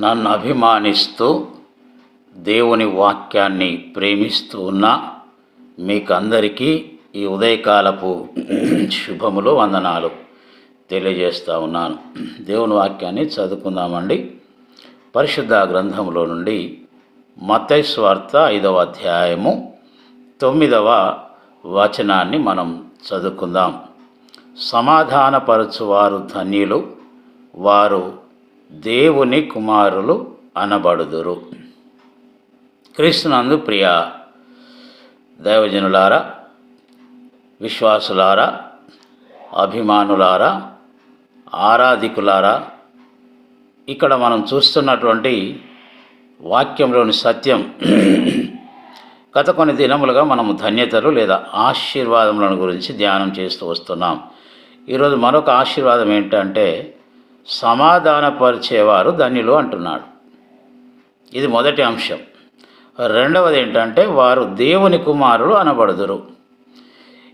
నన్ను అభిమానిస్తూ దేవుని వాక్యాన్ని ప్రేమిస్తూ ఉన్న మీకందరికీ ఈ ఉదయకాలపు శుభములు వందనాలు తెలియజేస్తూ ఉన్నాను. దేవుని వాక్యాన్ని చదువుకుందామండి. పరిశుద్ధ గ్రంథంలో నుండి మతైస్వార్థ ఐదవ అధ్యాయము తొమ్మిదవ వచనాన్ని మనం చదువుకుందాం. సమాధానపరచువారు ధన్యులు వారు దేవుని కుమారులు అనబడుదురు. క్రీస్తునందు ప్రియ దైవజనులారా విశ్వాసులారా అభిమానులారా ఆరాధికులారా ఇక్కడ మనం చూస్తున్నటువంటి వాక్యంలోని సత్యం గత కొన్ని దినములుగా మనము ధన్యతలు లేదా ఆశీర్వాదములను గురించి ధ్యానం చేస్తూ వస్తున్నాం. ఈరోజు మరొక ఆశీర్వాదం ఏంటంటే సమాధానపరిచేవారు ధన్యులు అంటున్నాడు. ఇది మొదటి అంశం. రెండవది ఏంటంటే వారు దేవుని కుమారులు అనబడుదురు.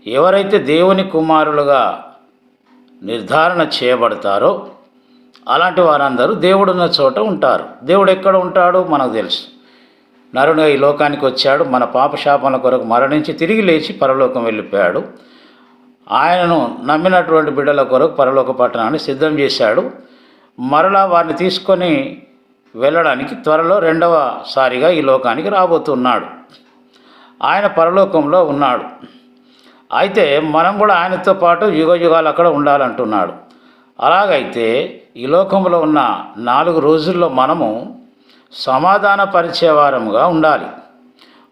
ఎవరైతే దేవుని కుమారులుగా నిర్ధారణ చేయబడతారో అలాంటి వారందరూ దేవుడున్న చోట ఉంటారు. దేవుడు ఎక్కడ ఉంటాడు మనకు తెలుసు. నరుడు ఈ లోకానికి వచ్చాడు మన పాపశాపన కొరకు మరణించి తిరిగి లేచి పరలోకం వెళ్ళిపోయాడు. ఆయనను నమ్మినటువంటి బిడ్డల కొరకు పరలోక పట్టణాన్ని సిద్ధం చేశాడు. మరలా వారిని తీసుకొని వెళ్ళడానికి త్వరలో రెండవ సారిగా ఈ లోకానికి రాబోతున్నాడు. ఆయన పరలోకంలో ఉన్నాడు. అయితే మనం కూడా ఆయనతో పాటు యుగ యుగాలు అక్కడ ఉండాలంటున్నాడు. అలాగైతే ఈ లోకంలో ఉన్న నాలుగు రోజుల్లో మనము సమాధాన పరిచేవారముగా ఉండాలి.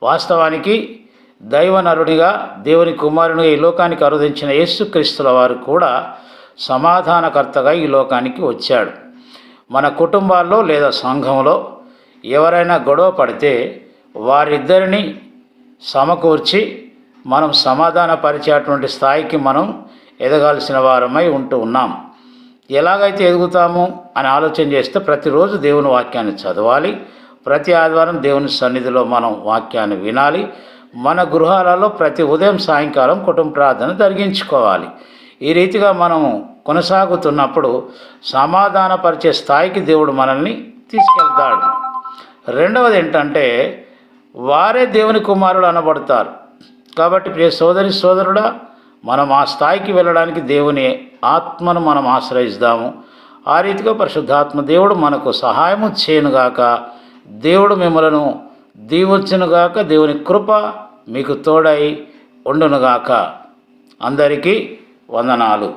వాస్తవానికి దైవనరుడిగా దేవుని కుమారునిగా ఈ లోకానికి అరుదించిన యేసుక్రీస్తుల వారు కూడా సమాధానకర్తగా ఈ లోకానికి వచ్చాడు. మన కుటుంబాల్లో లేదా సంఘంలో ఎవరైనా గొడవ పడితే వారిద్దరిని సమకూర్చి మనం సమాధానపరిచేటువంటి స్థాయికి మనం ఎదగాల్సిన వారమై ఉంటూ ఉన్నాం. ఎలాగైతే ఎదుగుతాము అని ఆలోచన చేస్తే ప్రతిరోజు దేవుని వాక్యాన్ని చదవాలి. ప్రతి ఆదివారం దేవుని సన్నిధిలో మనం వాక్యాన్ని వినాలి. మన గృహాలలో ప్రతి ఉదయం సాయంకాలం కుటుంబ ప్రార్థన జరిగించుకోవాలి. ఈ రీతిగా మనము కొనసాగుతున్నప్పుడు సమాధానపరిచే స్థాయికి దేవుడు మనల్ని తీసుకెళ్తాడు. రెండవది ఏంటంటే వారే దేవుని కుమారుడు అనబడతారు. కాబట్టి ప్రియ సోదరి సోదరుడా మనం ఆ స్థాయికి వెళ్ళడానికి దేవుని ఆత్మను మనం ఆశ్రయిస్తాము. ఆ రీతిగా పరిశుద్ధాత్మ దేవుడు మనకు సహాయము చేయనుగాక దేవుడు మిమ్మలను దీవచ్చునుగాక దేవుని కృప మీకు తోడై ఉండునుగాక. అందరికీ వందనాలు.